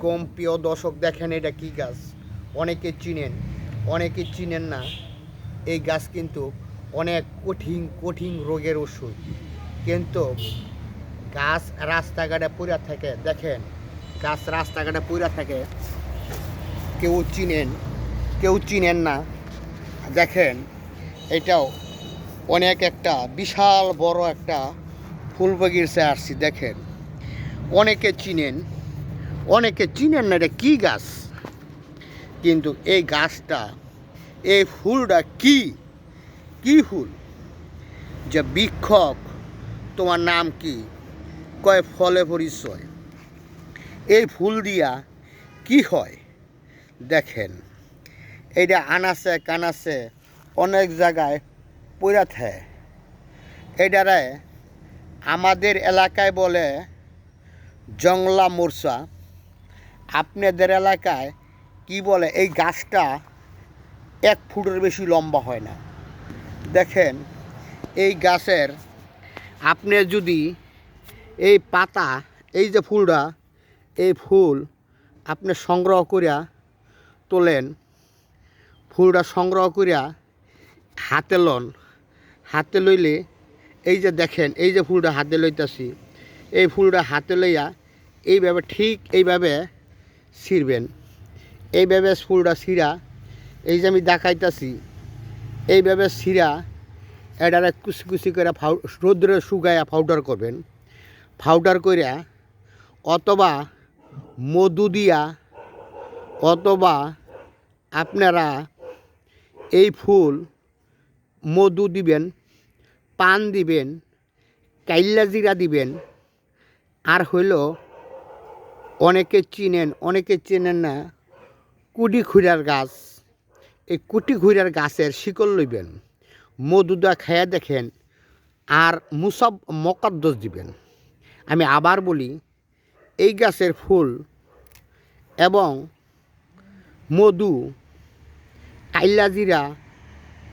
আলাইকুম প্রিয় দর্শক দেখেন এটা কি গাছ? অনেকে চিনেন অনেকে চিনেন না। এই গাছ কিন্তু অনেক কঠিন কঠিন রোগের ওষুধ। কিন্তু গাছ রাস্তাঘাটে পড়ে থাকে, দেখেন। গাছ রাস্তাঘাটে পড়ে থাকে, কেউ চিনেন কেউ চিনেন না। দেখেন, এটাও অনেক একটা বিশাল বড় একটা ফুল বাগিচা আসছি দেখেন। অনেকে চিনেন অনেকে চিনেন না এটা কী গাছ? কিন্তু এই গাছটা, এই ফুলটা কি? কি ফুল? যে বিক্ষক, তোমার নাম কি? কয় ফলে পরিচয়? এই ফুল দিয়া কি হয়? দেখেন এইটা আনাসে কানাসে অনেক জায়গায় পড়া থাকে। এটারে আমাদের এলাকায় বলে জংলা মোরসা আপনাদের এলাকায় কি বলে, এই গাছটা এক ফুটের বেশি লম্বা হয় না। দেখেন, এই গাছের আপনি যদি এই পাতা, এই যে ফুলটা, এই ফুল আপনি সংগ্রহ করিয়া তোলেন, ফুলটা সংগ্রহ করিয়া হাতে লন। হাতে লইলে এই যে দেখেন, এই যে ফুলটা হাতে লইতাছি, এই ফুলটা হাতে লইয়া এইভাবে ঠিক এইভাবে ছিঁড়বেন। এইভাবে ফুলটা ছিঁড়া, এই যে আমি দেখাইতাছি, এইভাবে ছিঁড়া, এটারে কুচি কুচি করে ফাউ, রোদ্রে শুকাইয়া পাউডার করবেন। পাউডার করিয়া অথবা মধু দিয়া অথবা আপনারা এই ফুল মধু দিবেন, পান দিবেন কাইল্লা জিরা দিবেন, আর হইল অনেকে চিনেন, অনেকে চেনেন না, কুটি খুঁড়ার গাছ। এই কুটি খুঁড়ার গাছের শিকল লইবেন মধুদা খাইয়া দেখেন আর মুসব মকাদ্দস দিবেন। আমি আবার বলি, এই গাছের ফুল এবং মধু কাইল্লা জিরা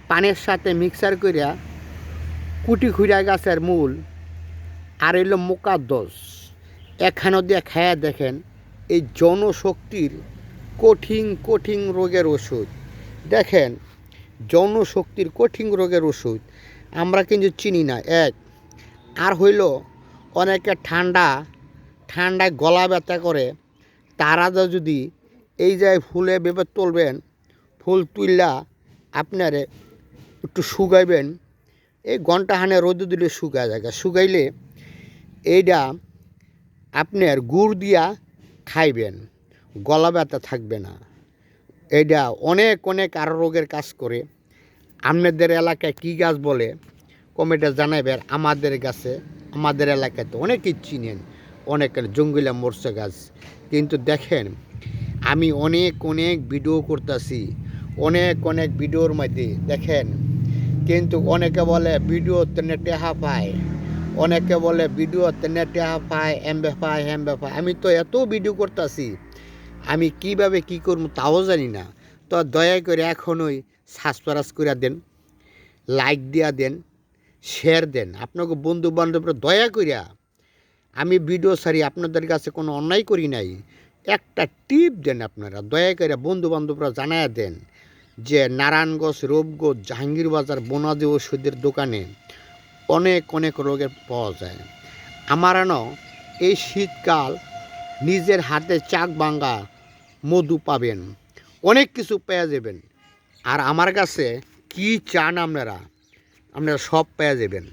পানের সাথে মিক্সার করিয়া কুটি খুঁড়া গাছের মূল আর এলো মোকাদ্দস। এখানে দিয়ে খায়া দেখেন, এই জনশক্তির কঠিন কঠিন রোগের ওষুধ। দেখেন, জনশক্তির কঠিন রোগের ওষুধ, আমরা কিন্তু চিনি না। এক, আর হইল অনেকে ঠান্ডা, ঠান্ডায় গলা ব্যথা করে, তারা যদি এই যায় ফুলে ভেবে তুলবেন, ফুল তুললা আপনারে একটু শুকাইবেন, এই ঘণ্টা হানে রোদ দিলে শুকায় যায়। শুকাইলে এইটা আপনার গুড় দিয়া খাইবেন, গলা ব্যথা থাকবে না। এইটা অনেক অনেক আরও রোগের কাজ করে। আপনাদের এলাকায় কী গাছ বলে কমেন্টে জানাইবেন। আমাদের গাছে, আমাদের এলাকায় তো অনেকেই চিনেন অনেক জঙ্গিলা মরছে গাছ। কিন্তু দেখেন, আমি অনেক অনেক ভিডিও করতেছি, অনেক অনেক ভিডিওর মধ্যে, দেখেন। কিন্তু অনেকে বলে ভিডিও তেনে টেহা পায়। অনেকে বলে, ভিডিও তেনে টেহা পায়, এমবে পায় হ্যামবে পায়। আমি তো এত ভিডিও করতেছি, আমি কীভাবে কি করব তাও জানি না। তো দয়া করে এখনই সাবস্ক্রাইব করে দেন লাইক দিয়া দেন শেয়ার দেন। আপনাকে বন্ধু বান্ধবরা দয়া করিয়া আমি ভিডিও সারি আপনাদের কাছে কোনো অন্যায় করি নাই। একটা টিপ দেন আপনারা, দয়া করে বন্ধু বান্ধবরা জানায়া দেন যে, নারায়ণগঞ্জ, রূপগঞ্জ জাহাঙ্গীর বাজার বনাদি ওষুধের দোকানে অনেক অনেক রোগের পাওয়া যায়। আমার এই শীতকাল নিজের হাতে চাক বাঙ্গা মধু পাবেন, অনেক কিছু পেয়ে যাবেন। আর আমার কাছে কি চান আপনারা? আপনারা সব পেয়ে যাবেন।